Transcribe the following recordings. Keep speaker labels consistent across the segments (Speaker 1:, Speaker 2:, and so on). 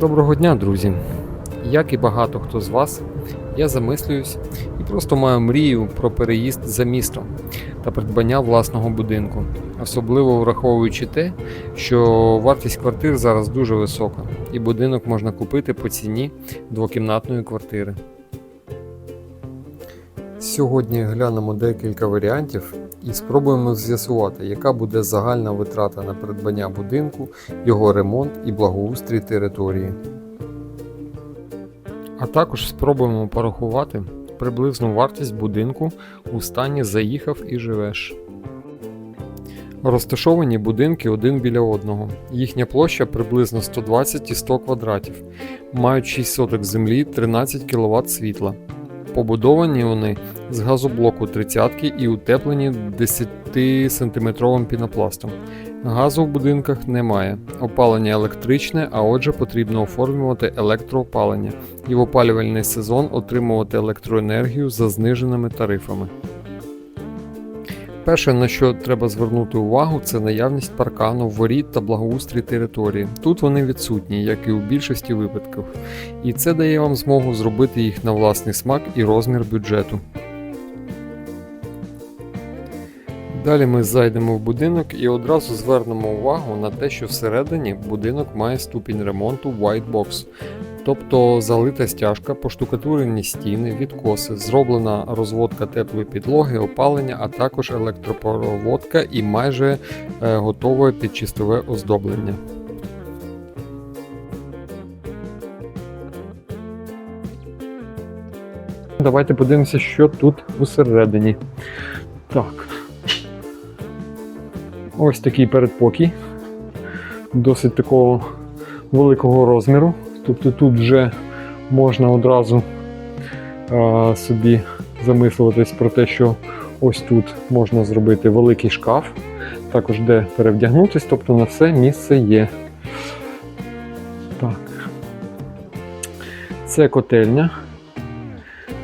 Speaker 1: Доброго дня, друзі! Як і багато хто з вас, я замислююсь і просто маю мрію про переїзд за місто та придбання власного будинку, особливо враховуючи те, що вартість квартир зараз дуже висока, і будинок можна купити по ціні двокімнатної квартири. Сьогодні глянемо декілька варіантів і спробуємо з'ясувати, яка буде загальна витрата на придбання будинку, його ремонт і благоустрій території. А також спробуємо порахувати приблизну вартість будинку у стані заїхав і живеш. Розташовані будинки один біля одного. Їхня площа приблизно 120 і 100 квадратів, мають 6 соток землі, 13 кВт світла. Побудовані вони з газоблоку 30 і утеплені 10-сантиметровим пінопластом. Газу в будинках немає, опалення електричне, а отже потрібно оформлювати електроопалення і в опалювальний сезон отримувати електроенергію за зниженими тарифами. Перше, на що треба звернути увагу, це наявність паркану, воріт та благоустрій території. Тут вони відсутні, як і у більшості випадків, і це дає вам змогу зробити їх на власний смак і розмір бюджету. Далі ми зайдемо в будинок і одразу звернемо увагу на те, що всередині будинок має ступінь ремонту White Box, тобто залита стяжка, поштукатурені стіни, відкоси, зроблена розводка теплої підлоги, опалення, а також електропроводка і майже е, готове підчистове оздоблення. Давайте подивимося, що тут усередині. Так. Ось такий передпокій. Досить такого великого розміру. Тобто тут вже можна одразу а, собі замислюватись про те, що ось тут можна зробити великий шкаф, також де перевдягнутись, тобто на все місце є. Так. Це котельня.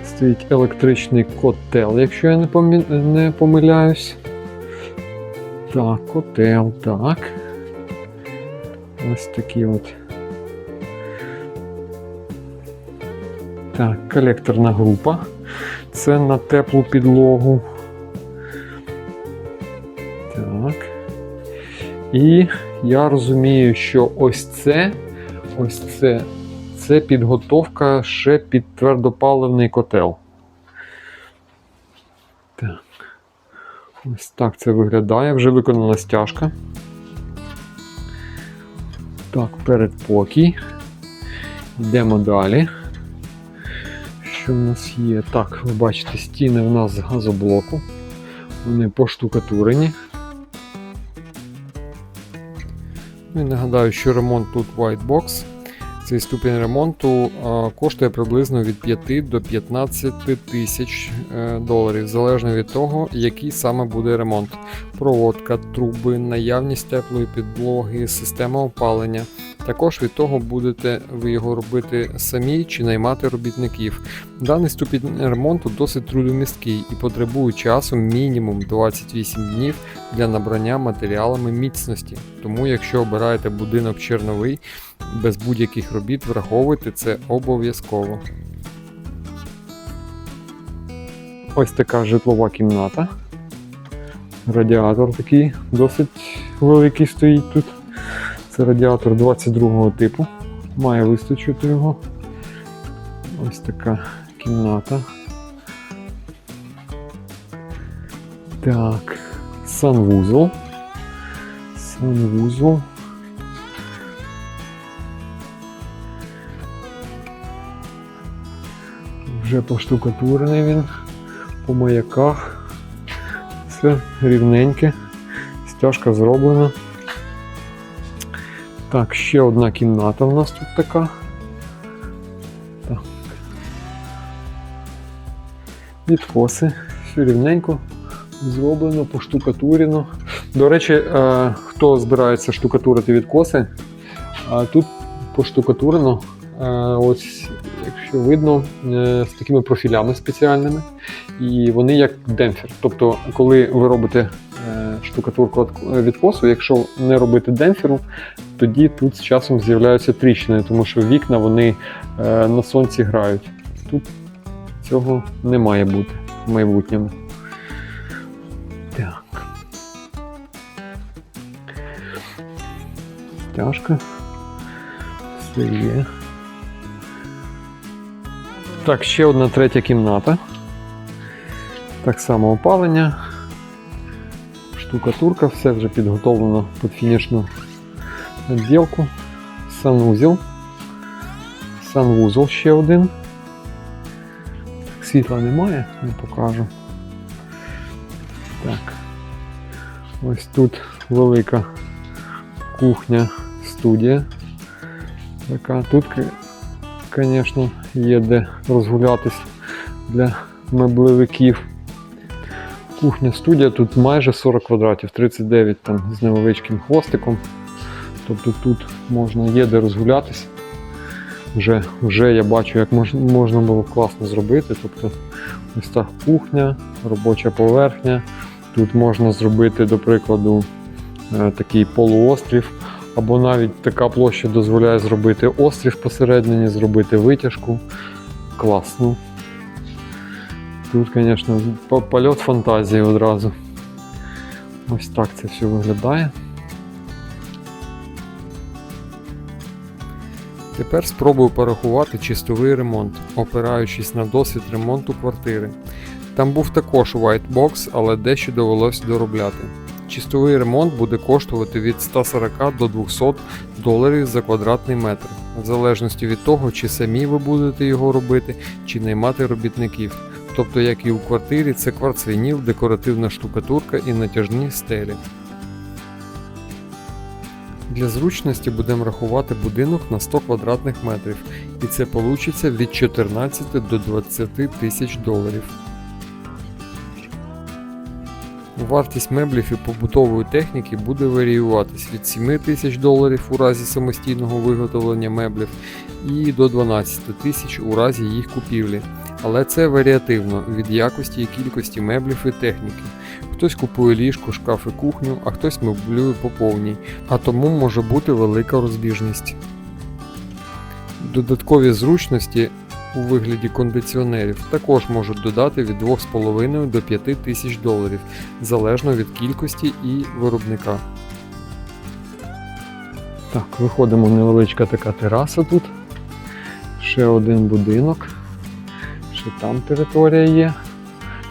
Speaker 1: Стоїть електричний котел, якщо я не, помі... не помиляюсь. Так, котел, так. Ось такі от. Так, колекторна група. Це на теплу підлогу. Так. І я розумію, що ось це, ось це, це підготовка ще під твердопаливний котел. Так. Ось так це виглядає, вже виконана стяжка. Так, передпокій. Йдемо далі. Що в нас є? Так, ви бачите, стіни в нас з газоблоку. Вони поштукатурені. Ну і нагадаю, що ремонт тут White Box. Цей ступінь ремонту коштує приблизно від 5 до 15 тисяч е, доларів, залежно від того, який саме буде ремонт. Проводка, труби, наявність теплої підлоги, система опалення. Також від того, будете ви його робити самі чи наймати робітників. Даний ступінь ремонту досить трудомісткий і потребує часу мінімум 28 днів для набрання матеріалами міцності. Тому, якщо обираєте будинок черновий, без будь-яких робіт враховуйте це обов'язково. Ось така житлова кімната. Радіатор такий досить великий стоїть тут. Це радіатор 22 типу. Має вистачити його. Ось така кімната. Так, санвузол. Санвузол. Вже поштукатурений він по маяках. Все рівненьке. Стяжка зроблена. Так, ще одна кімната у нас тут така. Так. Відкоси. Все рівненько зроблено, поштукатурено. До речі, е, хто збирається штукатурити відкоси, е, тут поштукатурено, е, ось, якщо видно, з такими профілями спеціальними. і вони як демпфер. Тобто, коли ви робите штукатурку від- косу, якщо не робити демпферу, тоді тут з часом з'являються тріщини, тому що вікна вони е, на сонці грають. Тут цього не має бути в майбутньому. Так. Стяжка. Все є. Так, ще одна третя кімната. Так само опалення. Штукатурка, все вже підготовлено під фінішну відділку. Санвузел. Санвузол ще один. Так, світла немає, не покажу. Так. Ось тут велика кухня, студія. Така. Тут, звісно, є де розгулятись для меблевиків. Кухня студія тут майже 40 квадратів, 39 там з невеличким хвостиком. Тобто тут можна є де розгулятись. Вже, вже я бачу, як мож, можна було класно зробити. Тобто ось так кухня, робоча поверхня. Тут можна зробити, до прикладу, е, такий полуострів, або навіть така площа дозволяє зробити острів посередині, зробити витяжку. Класно. Тут, звісно, польот фантазії одразу. Ось так це все виглядає. Тепер спробую порахувати чистовий ремонт, опираючись на досвід ремонту квартири. Там був також white box, але дещо довелось доробляти. Чистовий ремонт буде коштувати від 140 до 200 доларів за квадратний метр, в залежності від того, чи самі ви будете його робити, чи наймати робітників. Тобто, як і у квартирі, це кварцвініл, декоративна штукатурка і натяжні стелі. Для зручності будемо рахувати будинок на 100 квадратних метрів, і це получиться від 14 до 20 тисяч доларів. Вартість меблів і побутової техніки буде варіюватись від 7 тисяч доларів у разі самостійного виготовлення меблів і до 12 тисяч у разі їх купівлі. Але це варіативно від якості і кількості меблів і техніки. Хтось купує ліжко, шкаф і кухню, а хтось меблює по повній, а тому може бути велика розбіжність. Додаткові зручності у вигляді кондиціонерів також можуть додати від 2,5 до 5 тисяч доларів, залежно від кількості і виробника. Так, виходимо невеличка така тераса тут. Ще один будинок. Ще там територія є.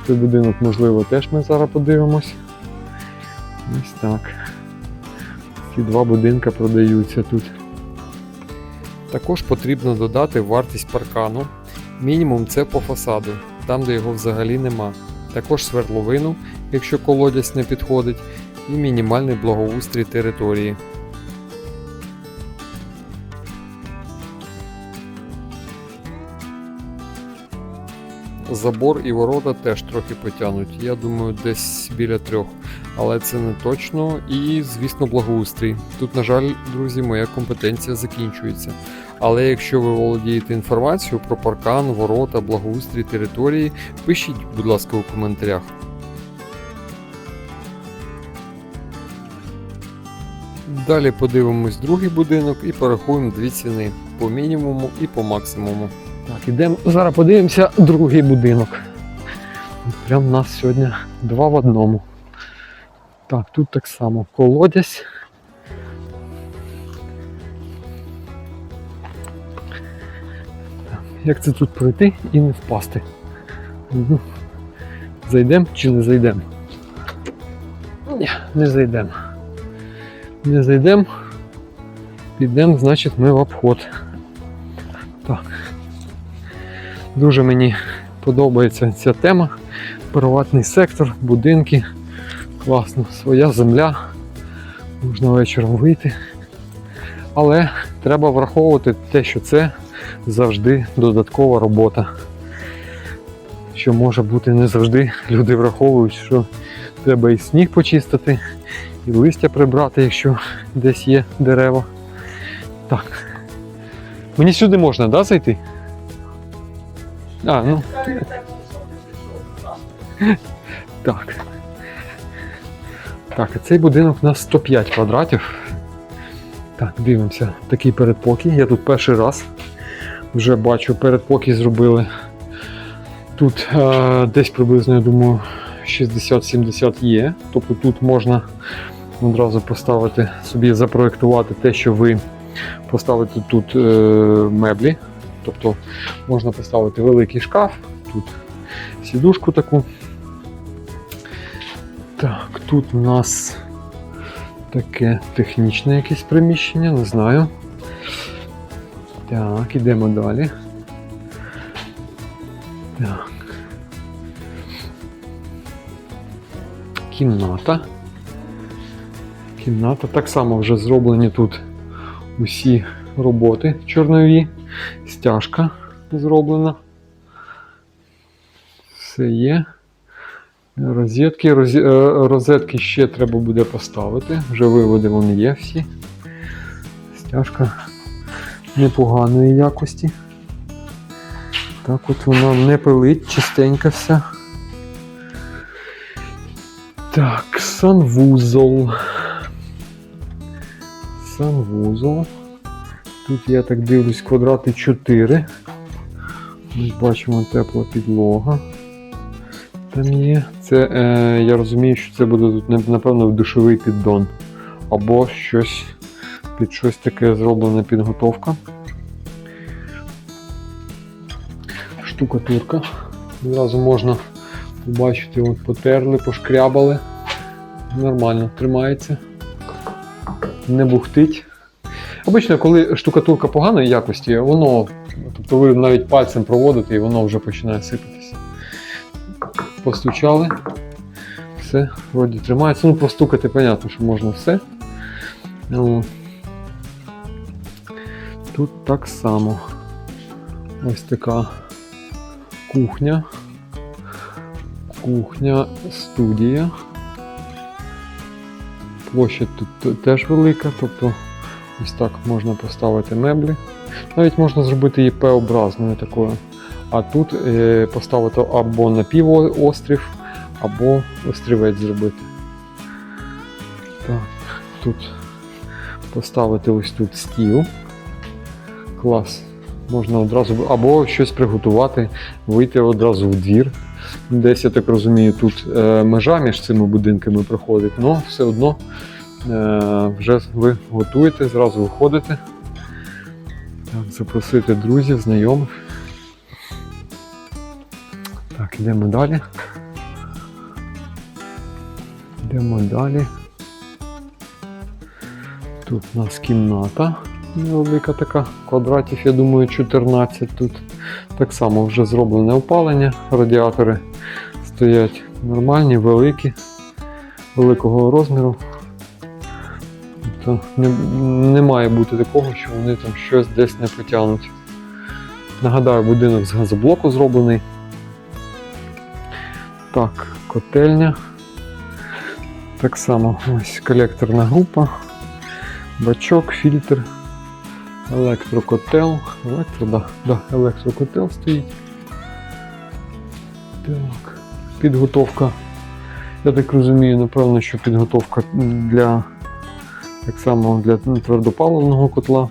Speaker 1: Цей будинок, можливо, теж ми зараз подивимось. Ось так. Ці два будинка продаються тут. Також потрібно додати вартість паркану. Мінімум це по фасаду, там де його взагалі нема. Також свердловину, якщо колодязь не підходить, і мінімальний благоустрій території. Забор і ворота теж трохи потягнуть. Я думаю, десь біля трьох. Але це не точно. І, звісно, благоустрій. Тут, на жаль, друзі, моя компетенція закінчується. Але якщо ви володієте інформацією про паркан, ворота, благоустрій території, пишіть, будь ласка, у коментарях. Далі подивимось другий будинок і порахуємо дві ціни по мінімуму і по максимуму. Так, ідемо. Зараз подивимося другий будинок. Прям у нас сьогодні два в одному. Так, тут так само колодязь. Як це тут пройти і не впасти? Мгм. Зайдемо чи не зайдемо? Ні, не зайдемо. Не зайдемо. Підемо, значить, ми в обход. Так. Дуже мені подобається ця тема. Приватний сектор, будинки. Класно, своя земля. Можна вечором вийти. Але треба враховувати те, що це завжди додаткова робота. Що може бути не завжди. Люди враховують, що треба і сніг почистити, і листя прибрати, якщо десь є дерева. Так. Мені сюди можна, да, зайти? А, ну. Так. Так, цей будинок у нас 105 квадратів. Так, дивимося, такий передпокій. Я тут перший раз вже бачу, передпокій зробили. Тут е, десь приблизно, я думаю, 60-70 є. Тобто тут можна одразу поставити собі, запроектувати те, що ви поставите тут е, меблі. Тобто можна поставити великий шкаф, тут сідушку таку. Так, тут у нас таке технічне якесь приміщення, не знаю. Так, ідемо далі. Так. Кімната. Кімната. Так само вже зроблені тут усі роботи чорнові. Стяжка зроблена. Все є. Розетки, е, розетки ще треба буде поставити. Вже виводи вони є всі. Стяжка непоганої якості. Так от вона не пилить, чистенька вся. Так, санвузол. Санвузол. Тут я так дивлюсь квадрати 4. Ми бачимо тепла підлога. Там є. Це, е, я розумію, що це буде тут, напевно, душовий піддон. Або щось під щось таке зроблена підготовка. Штукатурка. Одразу можна побачити, от потерли, пошкрябали. Нормально тримається. Не бухтить. Обично, коли штукатурка поганої якості, воно, тобто ви навіть пальцем проводите і воно вже починає сипатися. Постучали. Все, вроді тримається. Ну, постукати, понятно, що можна все. Ну, Тут так само. Ось така кухня. Кухня, студія. Площадь тут теж велика, тобто ось так можна поставити меблі. Навіть можна зробити її П-образною такою. А тут е, поставити або напівострів, або острівець зробити. Так, тут поставити ось тут стіл. Клас. Можна одразу або щось приготувати, вийти одразу в двір. Десь, я так розумію, тут е, межа між цими будинками проходить, але все одно вже ви готуєте, зразу виходите. Так, запросити друзів, знайомих. Так, йдемо далі. Йдемо далі. Тут у нас кімната невелика така, квадратів, я думаю, 14 тут. Так само вже зроблене опалення, радіатори стоять нормальні, великі, великого розміру. Тобто не, не має бути такого, що вони там щось десь не потягнуть. Нагадаю, будинок з газоблоку зроблений. Так, котельня. Так само ось колекторна група, бачок, фільтр, електрокотел. Електро, да, да, електрокотел стоїть. Так, підготовка. Я так розумію, напевно, що підготовка для так само для твердопаливного котла.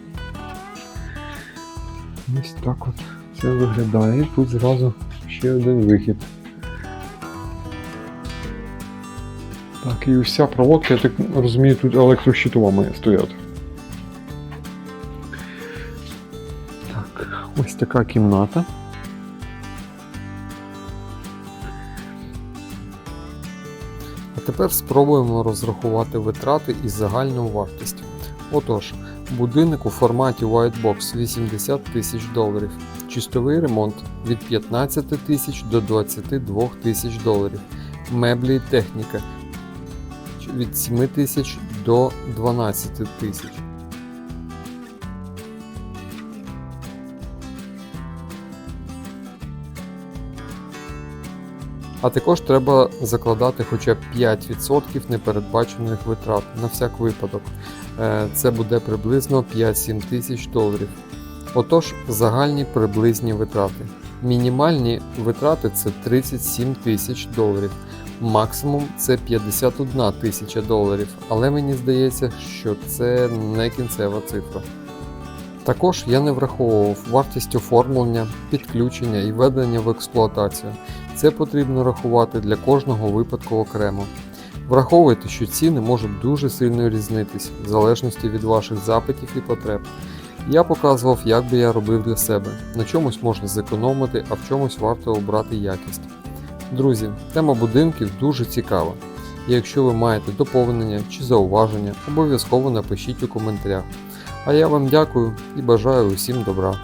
Speaker 1: Ось так от це виглядає. І тут зразу ще один вихід. Так, і вся проводка, я так розумію, тут електрощитова має стояти. Так, ось така кімната. А тепер спробуємо розрахувати витрати і загальну вартість. Отож, будинок у форматі Whitebox 80 тисяч доларів, чистовий ремонт від 15 тисяч до 22 тисяч доларів, меблі і техніка від 7 тисяч до 12 тисяч. А також треба закладати хоча б 5% непередбачених витрат на всяк випадок. Е, Це буде приблизно 5-7 тисяч доларів. Отож, загальні приблизні витрати. Мінімальні витрати це 37 тисяч доларів, максимум це 51 тисяча доларів, але мені здається, що це не кінцева цифра. Також я не враховував вартість оформлення, підключення і введення в експлуатацію. Це потрібно рахувати для кожного випадку окремо. Враховуйте, що ціни можуть дуже сильно різнитись в залежності від ваших запитів і потреб. Я показував, як би я робив для себе. На чомусь можна зекономити, а в чомусь варто обрати якість. Друзі, тема будинків дуже цікава. І якщо ви маєте доповнення чи зауваження, обов'язково напишіть у коментарях. А я вам дякую і бажаю усім добра.